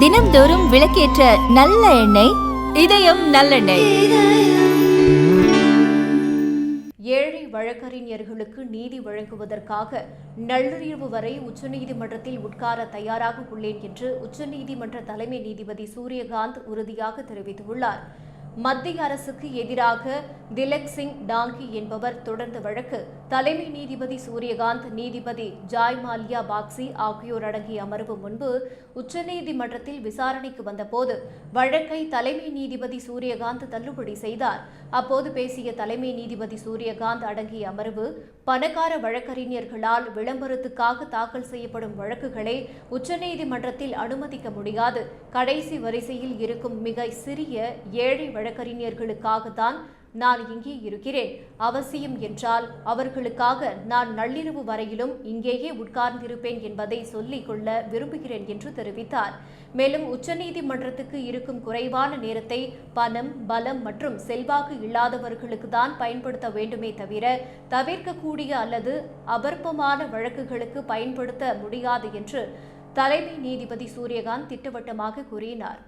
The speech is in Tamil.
தினம்தோறும் விளக்கேற்ற நல்ல எண்ணெய் இதயம் நல்லெண்ணெய். ஏழை வழக்கறிஞர்களுக்கு நீதி வழங்குவதற்காக நள்ளிரவு வரை உச்சநீதிமன்றத்தில் உட்கார தயாராக உள்ளேன் என்று உச்சநீதிமன்ற தலைமை நீதிபதி சூரியகாந்த் உறுதியாக தெரிவித்துள்ளார். மத்திய அரசுக்கு எதிராக திலக் சிங் டாங்கி என்பவர் தொடர்ந்த வழக்கு. தலைமை நீதிபதி சூரியகாந்த் நீதிபதி ஜாய் மால்யா பாக்சி ஆகியோர் அடங்கிய அமர்வு முன்பு உச்சநீதிமன்றத்தில் விசாரணைக்கு வந்தபோது வழக்கை தலைமை நீதிபதி சூரியகாந்த் தள்ளுபடி செய்தார். அப்போது பேசிய தலைமை நீதிபதி சூரியகாந்த் அடங்கிய அமர்வு பணக்கார வழக்கறிஞர்களால் விளம்பரத்துக்காக தாக்கல் செய்யப்படும் வழக்குகளை உச்சநீதிமன்றத்தில் அனுமதிக்க முடியாது. கடைசி வரிசையில் இருக்கும் மிக சிறிய ஏழை வழக்கறிஞர்களுக்காகத்தான் நான் இங்கே இருக்கிறேன். அவசியம் என்றால் அவர்களுக்காக நான் நள்ளிரவு வரையிலும் இங்கேயே உட்கார்ந்திருப்பேன் என்பதை சொல்லிக் கொள்ள விரும்புகிறேன் என்று தெரிவித்தார். மேலும் உச்சநீதிமன்றத்துக்கு இருக்கும் குறைவான நேரத்தை பணம் பலம் மற்றும் செல்வாக்கு இல்லாதவர்களுக்கு தான் பயன்படுத்த வேண்டுமே தவிர தவிர்க்கக்கூடிய அல்லது அபர்ப்பமான வழக்குகளுக்கு பயன்படுத்த முடியாது என்று தலைமை நீதிபதி சூரியகாந்த் திட்டவட்டமாக கூறினார்.